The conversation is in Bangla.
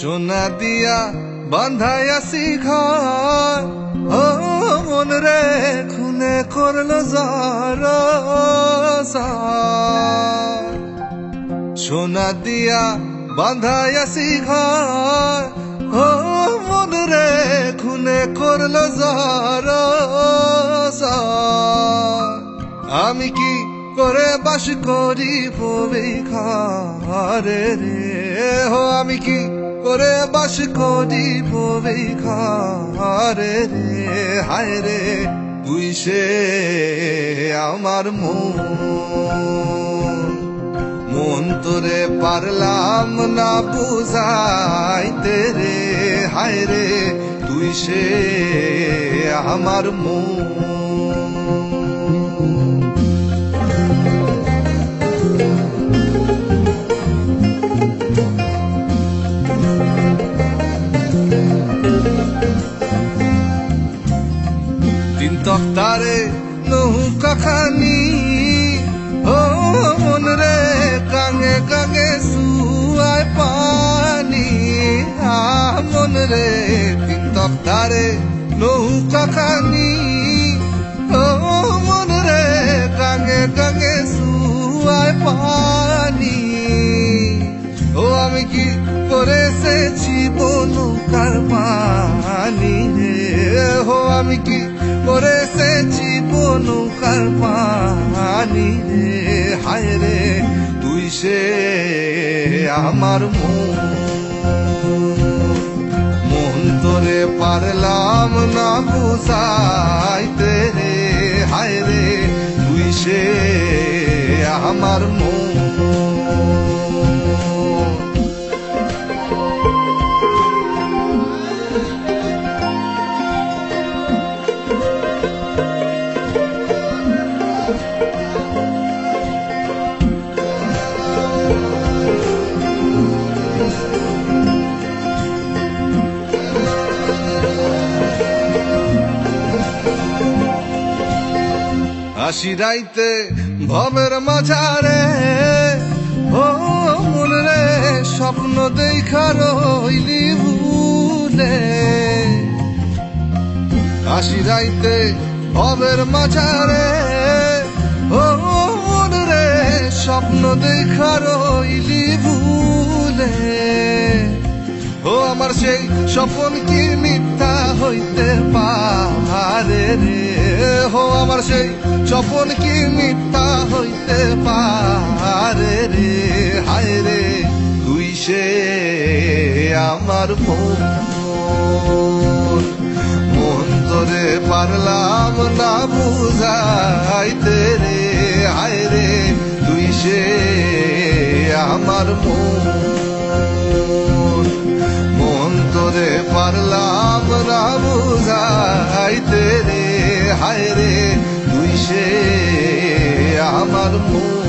সোনা দিয়া বান্ধাইয়াছি ঘর ও মন রে, খুনে করল জর সোনা দিয়া বান্ধাইয়াছি ঘর ও মন রে, খুনে করল জর আমি কি করে বাস করি পবে খারে রে? হো আমি কি করে বাস করি পবে রে, হায় রে, তুই সে আমার মন। মন তোরে পারলাম না বুঝাইতে রে, হায় রে, তুই সে আমার মন। তিন তক্তারে নৌকা খানি ও মন রে কাঙে কাঙে সুয়ায় পানি, আ মন রে তিন তক্তারে নৌকা খানি ও মন রে কাঙে কাঙে সুয়ায় পানি। ও আমি কি করে এসেছি বনুকার পানি হো আমি কি করে এসেছি বনুকার পানি রে, হায় রে, তুই সে আমার মন তোরে পারলাম না বুঝাইতে রে, হায় রে, তুই সে আমার মন। আসি রাইতে ভবের মাঝারে। ও মন রে, স্বপ্ন দেখা রইলি ভুলে আসি রাইতে ভবের মাঝারে। ও মন রে, স্বপ্ন দেখা রইলি ভুলে ও আমার সেই স্বপন কি মিথ্যা হইতে পারে? রে, হো আমার সেই স্বপন কি মিথ্যা হইতে পারে রে? হায় রে, তুই সে আমার মন মন তোরে পারলাম না বুঝাইতে রে। হায় রে, তুই সে আমার মন বুঝাইতে রে